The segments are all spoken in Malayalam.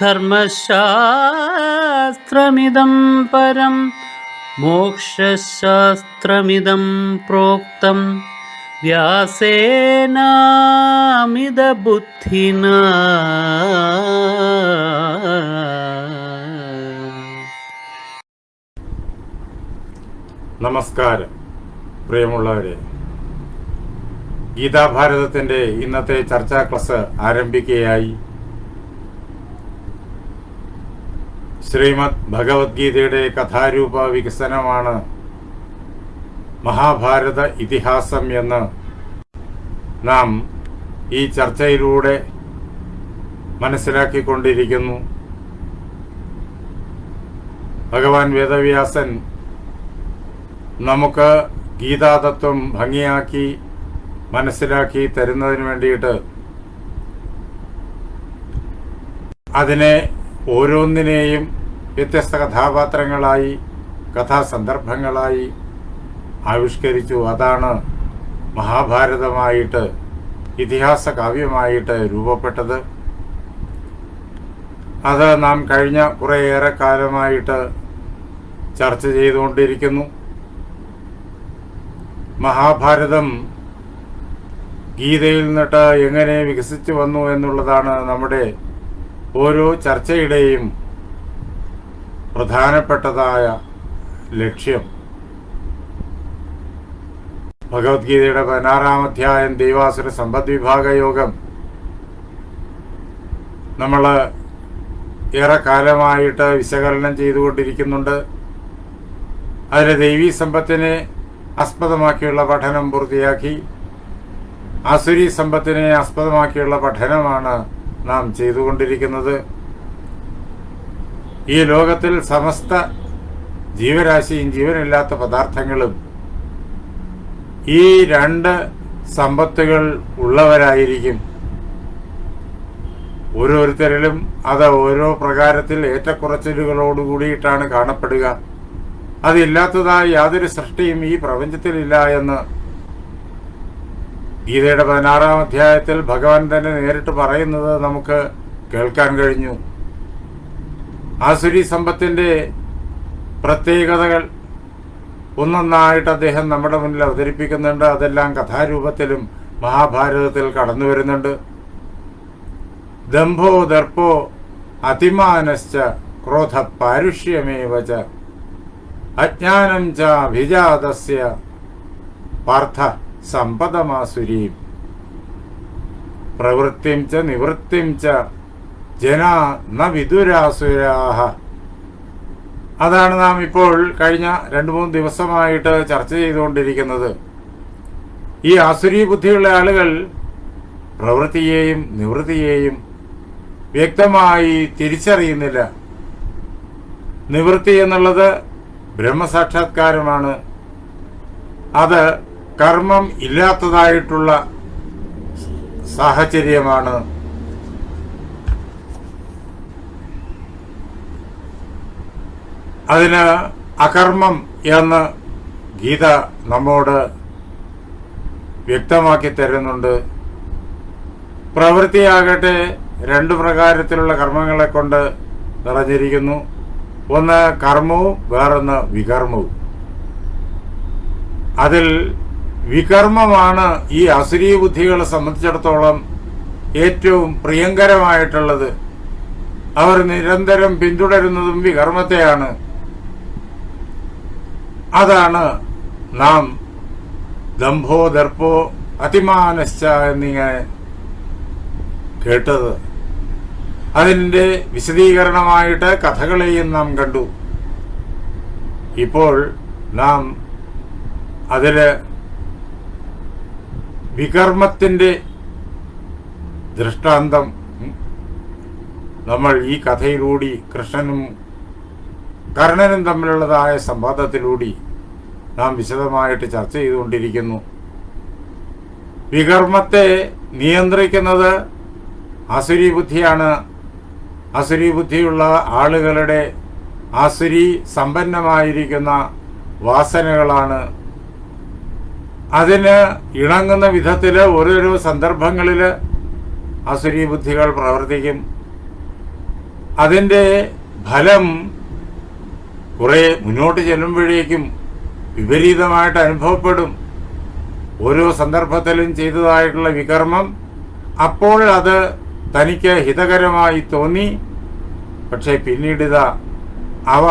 ധർമ്മശാസ്ത്രമിദം പരം മോക്ഷശാസ്ത്രമിതം പ്രോക്തം. വ്യാസേനാമിതബുദ്ധിന. നമസ്കാരം പ്രിയമുള്ളവരെ. ഗീതാഭാരതത്തിന്റെ ഇന്നത്തെ ചർച്ചാ ക്ലാസ് ആരംഭിക്കുകയായി. ശ്രീമദ് ഭഗവത്ഗീതയുടെ കഥാരൂപ വികസനമാണ് മഹാഭാരത ഇതിഹാസം എന്ന് നാം ഈ ചർച്ചയിലൂടെ മനസ്സിലാക്കിക്കൊണ്ടിരിക്കുന്നു. ഭഗവാൻ വേദവ്യാസൻ നമുക്ക് ഗീതാതത്വം ഭംഗിയാക്കി മനസ്സിലാക്കി തരുന്നതിന് വേണ്ടിയിട്ട് അതിനെ ഓരോന്നിനെയും വ്യത്യസ്ത കഥാപാത്രങ്ങളായി കഥാസന്ദർഭങ്ങളായി ആവിഷ്കരിച്ചു. അതാണ് മഹാഭാരതമായിട്ട് ഇതിഹാസ കാവ്യമായിട്ട് രൂപപ്പെട്ടത്. അത് നാം കഴിഞ്ഞ കുറേയേറെ കാലമായിട്ട് ചർച്ച ചെയ്തുകൊണ്ടിരിക്കുന്നു. മഹാഭാരതം ഗീതയിൽ നിന്നിട്ട് എങ്ങനെ വികസിച്ചു വന്നു എന്നുള്ളതാണ് നമ്മുടെ ഓരോ ചർച്ചയുടെയും പ്രധാനപ്പെട്ടതായ ലക്ഷ്യം. ഭഗവത്ഗീതയുടെ പതിനാറാം അധ്യായം ദൈവാസുര സമ്പദ് വിഭാഗ യോഗം. നമ്മൾ ഏറെ കാലമായിട്ട് വിശകലനം ചെയ്തുകൊണ്ടിരിക്കുന്നുണ്ട്. അതിലെ ദൈവീ സമ്പത്തിനെ ആസ്പദമാക്കിയുള്ള പഠനം പൂർത്തിയാക്കി. ആസുരി സമ്പത്തിനെ ആസ്പദമാക്കിയുള്ള പഠനമാണ് നാം ചെയ്തുകൊണ്ടിരിക്കുന്നത് ഈ ലോകത്തിൽ സമസ്ത ജീവരാശിയും ജീവനില്ലാത്ത പദാർത്ഥങ്ങളും ഈ രണ്ട് സമ്പത്തുകൾ ഉള്ളവരായിരിക്കും. ഓരോരുത്തരിലും അത് ഓരോ പ്രകാരത്തിൽ ഏറ്റക്കുറച്ചിലുകളോട് കൂടിയിട്ടാണ് കാണപ്പെടുക. അതില്ലാത്തതായി യാതൊരു സൃഷ്ടിയും ഈ പ്രപഞ്ചത്തിലില്ല എന്ന് ഗീതയുടെ പതിനാറാം അധ്യായത്തിൽ ഭഗവാൻ തന്നെ നേരിട്ട് പറയുന്നത് നമുക്ക് കേൾക്കാൻ കഴിഞ്ഞു. ആസുരി സമ്പത്തിന്റെ പ്രത്യേകതകൾ ഒന്നൊന്നായിട്ട് അദ്ദേഹം നമ്മുടെ മുന്നിൽ അവതരിപ്പിക്കുന്നുണ്ട്. അതെല്ലാം കഥാരൂപത്തിലും മഹാഭാരതത്തിൽ കടന്നു വരുന്നുണ്ട്. ദംഭോ ദർപ്പോ അതിമാനശ്ച ക്രോധ പാരുഷ്യമേവച അജ്ഞാനം ച പാർത്ഥ. സമ്പദമാസുരീം. പ്രവൃത്തിം ച നിവൃത്തിം ച ജനാ ന വിദുരാസുരാഹ. അതാണ് നാം ഇപ്പോൾ കഴിഞ്ഞ രണ്ട് മൂന്ന് ദിവസമായിട്ട് ചർച്ച ചെയ്തുകൊണ്ടിരിക്കുന്നത്. ഈ ആസുരീ ബുദ്ധിയുള്ള ആളുകൾ പ്രവൃത്തിയെയും നിവൃത്തിയെയും വ്യക്തമായി തിരിച്ചറിയുന്നില്ല. നിവൃത്തി എന്നുള്ളത് ബ്രഹ്മസാക്ഷാത്കാരമാണ്. അത് കർമ്മം ഇല്ലാത്തതായിട്ടുള്ള സാഹചര്യമാണ് അതിന് അകർമ്മം എന്ന് ഗീത നമ്മോട് വ്യക്തമാക്കി തരുന്നുണ്ട്. പ്രവൃത്തിയാകട്ടെ രണ്ട് പ്രകാരത്തിലുള്ള കർമ്മങ്ങളെ കൊണ്ട് നിറഞ്ഞിരിക്കുന്നു. ഒന്ന് കർമ്മവും വേറൊന്ന് വികർമ്മവും. അതിൽ വികർമ്മമാണ് ഈ അസുരീ ബുദ്ധികളെ സംബന്ധിച്ചിടത്തോളം ഏറ്റവും പ്രിയങ്കരമായിട്ടുള്ളത്. അവർ നിരന്തരം പിന്തുടരുന്നതും വികർമ്മത്തെയാണ്. അതാണ് നാം ദംഭോ ദർപ്പോ അതിമാനശ്ച എന്നിങ്ങനെ കേട്ടത്. അതിന്റെ വിശദീകരണമായിട്ട് കഥകളെയും നാം കണ്ടു. ഇപ്പോൾ നാം അതിൽ വികർമ്മത്തിന്റെ ദൃഷ്ടാന്തം. നമ്മൾ ഈ കഥയിലൂടെ കൃഷ്ണനും കർണനും തമ്മിലുള്ളതായ സംവാദത്തിലൂടെ നാം വിശദമായിട്ട് ചർച്ച ചെയ്തുകൊണ്ടിരിക്കുന്നു. വികർമ്മത്തെ നിയന്ത്രിക്കുന്നത് അസുരി ബുദ്ധിയാണ്. അസുരി ബുദ്ധിയുള്ള ആളുകളുടെ അസുരി സമ്പന്നമായിരിക്കുന്ന വാസനകളാണ് അതിന് ഇണങ്ങുന്ന വിധത്തിൽ ഓരോരോ സന്ദർഭങ്ങളിൽ അസുരി ബുദ്ധികൾ പ്രവർത്തിക്കും. അതിന്റെ ഫലം കുറേ മുന്നോട്ട് ചെല്ലുമ്പോഴേക്കും വിപരീതമായിട്ട് അനുഭവപ്പെടും. ഓരോ സന്ദർഭത്തിലും ചെയ്തതായിട്ടുള്ള വികർമ്മം അപ്പോൾ അത് തനിക്ക് ഹിതകരമായി തോന്നി. പക്ഷേ പിന്നീടിതാ അവ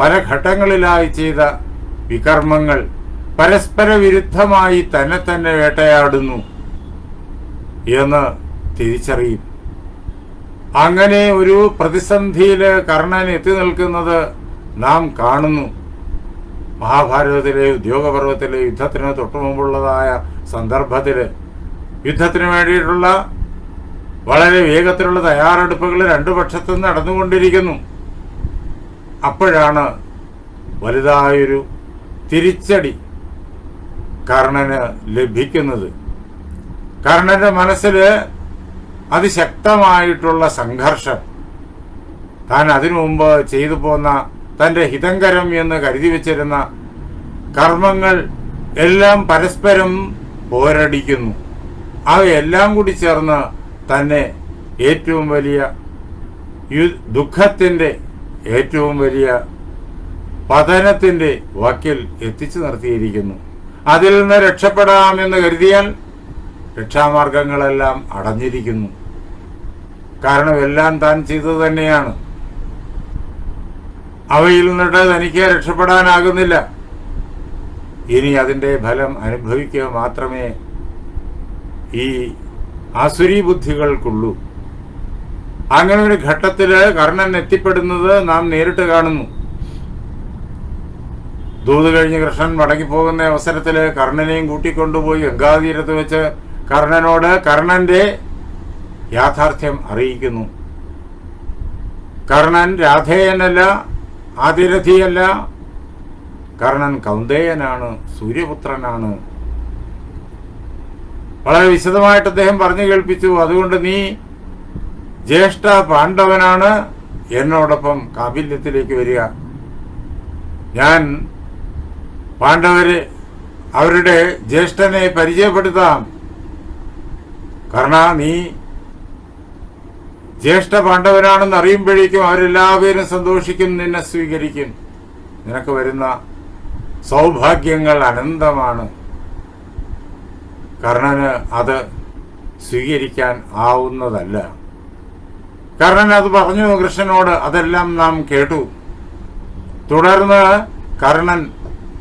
പല ഘട്ടങ്ങളിലായി ചെയ്ത വികർമ്മങ്ങൾ പരസ്പര വിരുദ്ധമായി തന്നെ തന്നെ വേട്ടയാടുന്നു എന്ന് തിരിച്ചറിയും. അങ്ങനെ ഒരു പ്രതിസന്ധിയിൽ കർണൻ എത്തി നിൽക്കുന്നത് നാം കാണുന്നു. മഹാഭാരതത്തിലെ ഉദ്യോഗപർവത്തിലെ യുദ്ധത്തിന് തൊട്ടുമുമ്പുള്ളതായ സന്ദർഭത്തിൽ യുദ്ധത്തിന് വേണ്ടിയിട്ടുള്ള വളരെ വേഗത്തിലുള്ള തയ്യാറെടുപ്പുകൾ രണ്ടു നിന്ന് നടന്നുകൊണ്ടിരിക്കുന്നു. അപ്പോഴാണ് വലുതായൊരു തിരിച്ചടി കർണന് ലഭിക്കുന്നത്. കർണന്റെ മനസ്സിൽ അതിശക്തമായിട്ടുള്ള സംഘർഷം. താൻ അതിനു മുമ്പ് ചെയ്തു പോന്ന തന്റെ ഹിതങ്കരം എന്ന് കരുതി വച്ചിരുന്ന കർമ്മങ്ങൾ എല്ലാം പരസ്പരം പോരടിക്കുന്നു. അവയെല്ലാം കൂടി ചേർന്ന് തന്നെ ഏറ്റവും വലിയ ദുഃഖത്തിന്റെ ഏറ്റവും വലിയ പതനത്തിന്റെ വക്കിൽ എത്തിച്ചു നിർത്തിയിരിക്കുന്നു. അതിൽ നിന്ന് രക്ഷപ്പെടാമെന്ന് കരുതിയാൽ രക്ഷാമാർഗങ്ങളെല്ലാം അടഞ്ഞിരിക്കുന്നു. കാരണം എല്ലാം താൻ ചെയ്തത് തന്നെയാണ്. അവയിൽ നിന്നിട്ട് തനിക്ക് രക്ഷപ്പെടാനാകുന്നില്ല. ഇനി അതിന്റെ ഫലം അനുഭവിക്കുക മാത്രമേ ഈ ആസുരി ബുദ്ധികൾക്കുള്ളൂ. അങ്ങനെ ഒരു ഘട്ടത്തിൽ കർണൻ എത്തിപ്പെടുന്നത് നാം നേരിട്ട് കാണുന്നു. ദൂത് കഴിഞ്ഞ് കൃഷ്ണൻ മടങ്ങിപ്പോകുന്ന അവസരത്തിൽ കർണനെയും കൂട്ടിക്കൊണ്ടുപോയി ഗംഗാതീരത്ത് വെച്ച് കർണനോട് കർണന്റെ യാഥാർത്ഥ്യം അറിയിക്കുന്നു. കർണൻ രാധേയനല്ല ആതിരഥിയല്ല. കർണൻ കൗന്ദേയനാണ് സൂര്യപുത്രനാണ്. വളരെ വിശദമായിട്ട് അദ്ദേഹം പറഞ്ഞു കേൾപ്പിച്ചു അതുകൊണ്ട് നീ ജ്യേഷ്ഠ പാണ്ഡവനാണ്. എന്നോടൊപ്പം കാപില്യത്തിലേക്ക് വരിക. ഞാൻ പാണ്ഡവര് അവരുടെ ജ്യേഷ്ഠനെ പരിചയപ്പെടുത്താം. കാരണ നീ ജ്യേഷ്ഠ പാണ്ഡവനാണെന്ന് അറിയുമ്പോഴേക്കും അവരെല്ലാവരും സന്തോഷിക്കും നിന്നെ സ്വീകരിക്കും. നിനക്ക് വരുന്ന സൗഭാഗ്യങ്ങൾ അനന്തമാണ്. കർണന് അത് സ്വീകരിക്കാൻ ആവുന്നതല്ല. കർണൻ അത് പറഞ്ഞു കൃഷ്ണനോട് അതെല്ലാം നാം കേട്ടു. തുടർന്ന് കർണൻ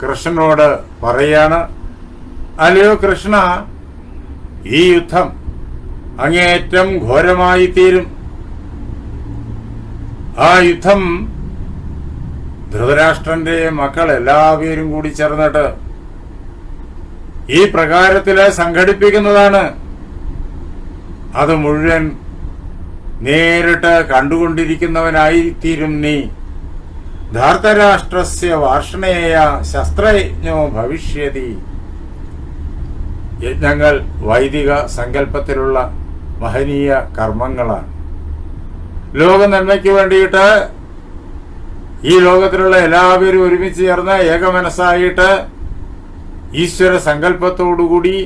കൃഷ്ണനോട് പറയാണ് അല്ലയോ കൃഷ്ണ ഈ യുദ്ധം അങ്ങേയറ്റം ഘോരമായി തീരും. ആ യുദ്ധം ധൃതരാഷ്ട്രന്റെ മക്കൾ എല്ലാവരും കൂടി ചേർന്നിട്ട് ഈ പ്രകാരത്തിൽ സംഘടിപ്പിക്കുന്നതാണ്. അത് മുഴുവൻ നേരിട്ട് കണ്ടുകൊണ്ടിരിക്കുന്നവനായിത്തീരും നീ. ധാർത്തരാഷ്ട്രസ്യ വാർഷണേയ ശസ്ത്രയജ്ഞോ ഭവിഷ്യതി. യജ്ഞങ്ങൾ വൈദിക സങ്കല്പത്തിലുള്ള മഹനീയ കർമ്മങ്ങളാണ്. ലോക നന്മയ്ക്ക് വേണ്ടിയിട്ട് ഈ ലോകത്തിലുള്ള എല്ലാവരും ഒരുമിച്ച് ചേർന്ന് ഏകമനസ്സായിട്ട് ഈശ്വര സങ്കല്പത്തോടുകൂടി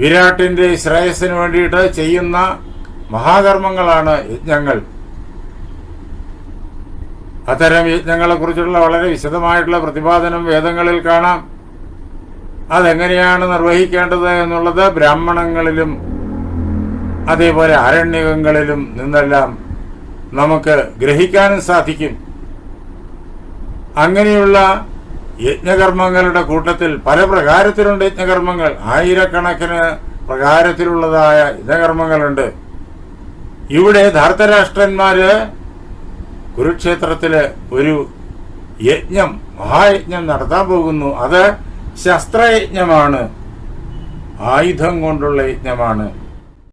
വിരാട്ടിന്റെ ശ്രേയസ്സിന് വേണ്ടിയിട്ട് ചെയ്യുന്ന മഹാകർമ്മങ്ങളാണ് യജ്ഞങ്ങൾ. അത്തരം യജ്ഞങ്ങളെ കുറിച്ചുള്ള വളരെ വിശദമായിട്ടുള്ള പ്രതിപാദനം വേദങ്ങളിൽ കാണാം. അതെങ്ങനെയാണ് നിർവഹിക്കേണ്ടത് എന്നുള്ളത് ബ്രാഹ്മണങ്ങളിലും അതേപോലെ ആരണ്യകങ്ങളിലും നിന്നെല്ലാം നമുക്ക് ഗ്രഹിക്കാനും സാധിക്കും. അങ്ങനെയുള്ള യജ്ഞകർമ്മങ്ങളുടെ കൂട്ടത്തിൽ പല പ്രകാരത്തിലുണ്ട് യജ്ഞകർമ്മങ്ങൾ. ആയിരക്കണക്കിന് പ്രകാരത്തിലുള്ളതായ യജ്ഞകർമ്മങ്ങളുണ്ട്. ഇവിടെ ധാർത്തരാഷ്ട്രന്മാര് കുരുക്ഷേത്രത്തിൽ ഒരു യജ്ഞം മഹായജ്ഞം നടത്താൻ പോകുന്നു. അത് ശസ്ത്രയജ്ഞമാണ്. ആയുധം കൊണ്ടുള്ള യജ്ഞമാണ്.